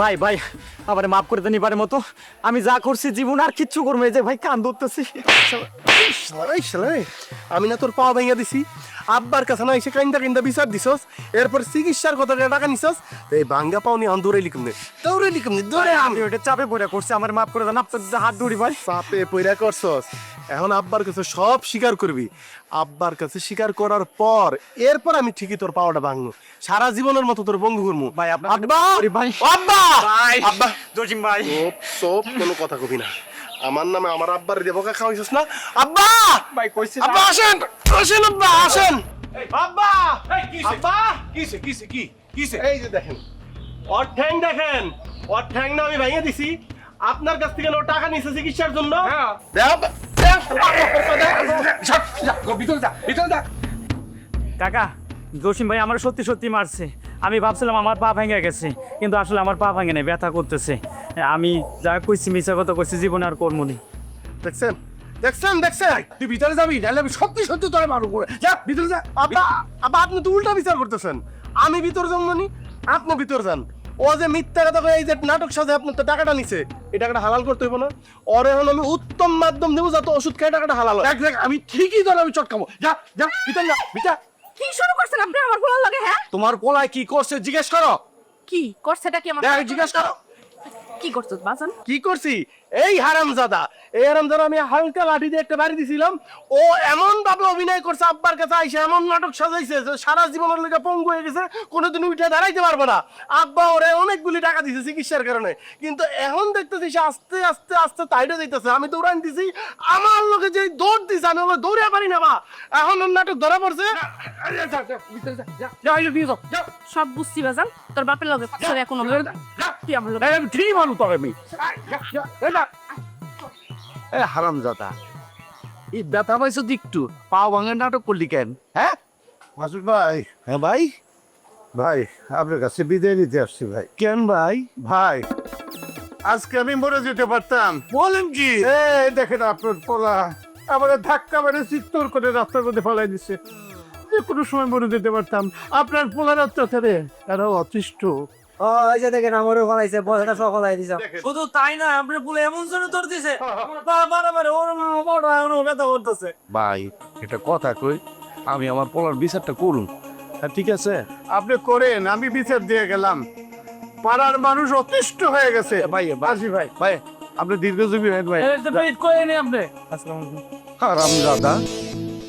ভাই ভাই মাফ করে দেন এবারের মতো। আমি যা করছি জীবন আর কিচ্ছু করব এই যে ভাই কান ধরতেছি। আমি না তোর পাও ভেঙে দিছি। আব্বার কাছে না এসে কাইন্দা কাইন্দা বিচার দিছস। এরপর চিকিৎসার কথা টাকা নিছস এই ভাঙ্গা পাও নিয়ে দৌড়ে লিখুন নে। দৌড়ে লিখুন নে দৌড়ে আমি। আমি ওটা চাপে পড়ে করছি। আমার মাফ করে দেন আপনার হাত ধরি ভাই। চাপে পয়রা করছস। এখন আব্বার কাছে সব স্বীকার করবি। আব্বার কাছে স্বীকার করার পর এরপর আমি ঠিকই তোর পাওয়াটা ভাঙবো। সারা জীবনের মতো তোর বন্ধু করব। ভাই, আব্বা! ভাই। আব্বা! ভাই আব্বা! জসিম ভাই। সব সব কোনো কথা কবি না। আমার নামে আমার আব্বার দেবকা খাওয়াইছিস না? আব্বা! ভাই কইছি না। আব্বা আসেন! আসেন আব্বা আসেন! আব্বা! আব্বা! কিসে কিসে কি কিসে? এই যে দেখেন ওর ঠ্যাং দেখেন ওর ঠ্যাং না আমি ভেঙে দিছি। আপনার কাছ থেকে ও টাকা নিছে চিকিৎসার জন্য? হ্যাঁ। কাকা, জসিম ভাই আমার সত্যি সত্যি মারছে। আমি ভাবছিলাম আমার পা ভেঙে গেছে, কিন্তু আসলে আমার পা ভেঙে নেই, ব্যথা করতেছে। আমি যা কইছি মিশা কথা কইছি, জীবনে আর করব নি। দেখছেন? দেখছেন? দেখছেন? তুই ভিতরে যাবি, নাহলে আমি সত্যি সত্যি তোরে মারু করে যা, ভিতরে যা। আব্বা আব্বা আপনি তো উল্টা বিচার করতেছেন। আমি ভিতর যাব নি, আপনি ভিতর যান। ও যে মিথ্যা কথা কয়ে এই যে নাটক সাজে আপনার তো টাকাটা নিছে এই টাকাটা হালাল করতে হইব না। ওর এখন আমি উত্তম মাধ্যম দেবো যাতে ওষুধ খেয়ে টাকাটা হালাল হয়। দেখ দেখ আমি ঠিকই ধর আমি চটকাবো। যা যা ভিতর যা ভিতর। কি শুরু করছেন আপনি আমার লাগে হ্যাঁ? তোমার পোলায় কি করছে জিজ্ঞেস করো। কি? করছেটা কি আমার দেখ জিজ্ঞেস করো। কি করছ বাজান কি করছি? এই হারামজাদা এই হারামজাদা আমি হালকা লাঠি দিয়ে একটা বাড়ি দিছিলাম। ও এমন ভাবে অভিনয় করছে আব্বার কাছে আইসে এমন নাটক সাজাইছে যে সারা জীবনের লেগে পঙ্গু হয়ে গেছে কোনোদিন উঠে দাঁড়াইতে পারবে না। আব্বা ওরে অনেকগুলি টাকা দিছে চিকিৎসার কারণে। কিন্তু এখন দেখতেছি সে আস্তে আস্তে আস্তে তাইডে যাইতেছে আমি দৌড়ান দিছি আমার লোকে যে দৌড় দিছে আমি ওকে দৌড়ে পারি না বা। এখন ওর নাটক ধরা পড়ছে। সব বুঝছি বাজান তোর বাপের লগে যা। তুই আমার লগে এই, আমি ঠিক মানুষ তোর আমি। এ হারাম জাদা এই ব্যথা পাইছো একটু পা ভাঙের নাটক করলি কেন হ্যাঁ? মাসুদ ভাই। হ্যাঁ ভাই? ভাই আপনার কাছে বিদায় নিতে আসছি ভাই। কেন ভাই? ভাই আজকে আমি মরে যেতে পারতাম। বলেন কি? এই দেখেন আপনার পোলা আমার ধাক্কা মেরে চিত্তর করে রাস্তার মধ্যে ফেলাই দিচ্ছে যে কোনো সময় মরে যেতে পারতাম। আপনার পোলার অত্যাচারে এরা অতিষ্ঠ। ওই যে দেখেন আমারও ফলাইছে পয়সাটা সব ফলাই দিছে। শুধু তাই না আমরা বলে এমন জন্য তোর দিছে। মারামারি ওর বড় এখনও ব্যথা করতেছে। ভাই এটা কথা কই আমি আমার পোলার বিচারটা করুন। হ্যাঁ ঠিক আছে? আপনি করেন আমি বিচার দিয়ে গেলাম। পাড়ার মানুষ অতিষ্ঠ হয়ে গেছে। ভাই ভাই ভাই। ভাই আপনি দীর্ঘজীবী হেন ভাই। করে নি আপনি। হারাম দাদা